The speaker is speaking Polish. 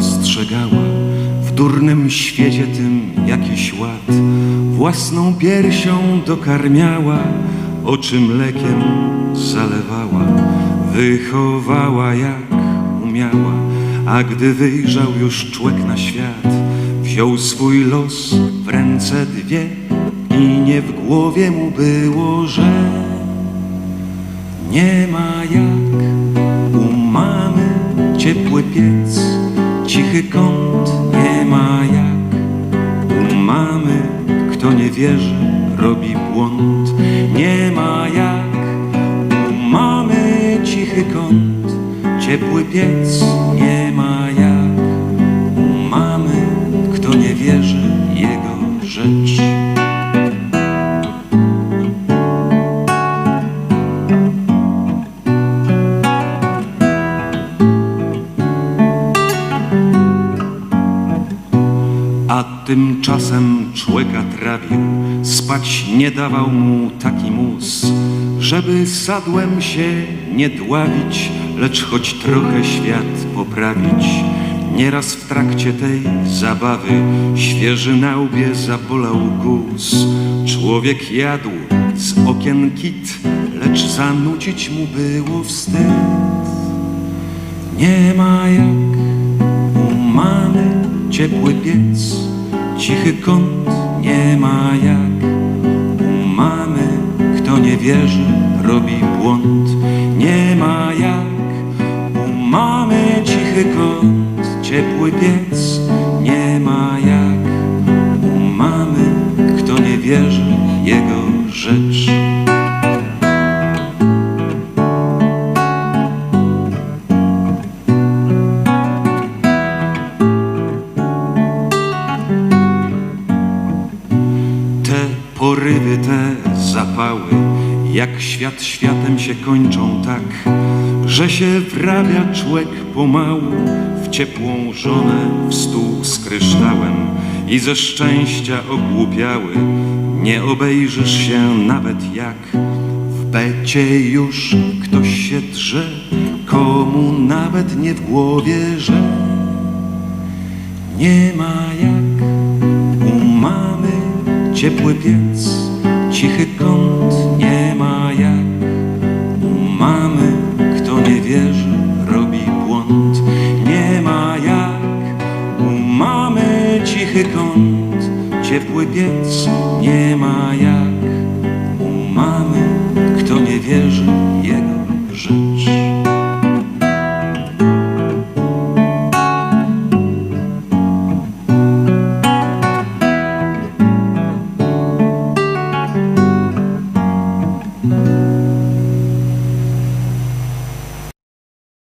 dostrzegała w durnym świecie tym jakiś ład. Własną piersią dokarmiała, oczy mlekiem zalewała, wychowała jak umiała, a gdy wyjrzał już człek na świat, wziął swój los w ręce dwie i nie w głowie mu było, że nie ma jak ciepły piec, cichy kąt, nie ma jak. U mamy, kto nie wierzy, robi błąd, nie ma jak. U mamy cichy kąt, ciepły piec, tymczasem człowieka trawił, spać nie dawał mu taki mus, żeby sadłem się nie dławić, lecz choć trochę świat poprawić. Nieraz w trakcie tej zabawy świeży na łbie zabolał guz. Człowiek jadł z okien kit, lecz zanucić mu było wstyd. Nie ma jak u mamy ciepły piec, cichy kąt, nie ma jak. U mamy, kto nie wierzy, robi błąd. Nie ma jak. U mamy cichy kąt, ciepły piec, nie ma jak porywy, te zapały, jak świat światem się kończą tak, że się wrabia człek pomału w ciepłą żonę, w stół z kryształem i ze szczęścia ogłupiały. Nie obejrzysz się nawet jak w becie już ktoś się drze, komu nawet nie w głowie, że nie ma jak ciepły piec, cichy kąt, nie ma jak. U mamy, kto nie wierzy, robi błąd, nie ma jak. U mamy cichy kąt, ciepły piec, nie ma jak. U mamy, kto nie wierzy,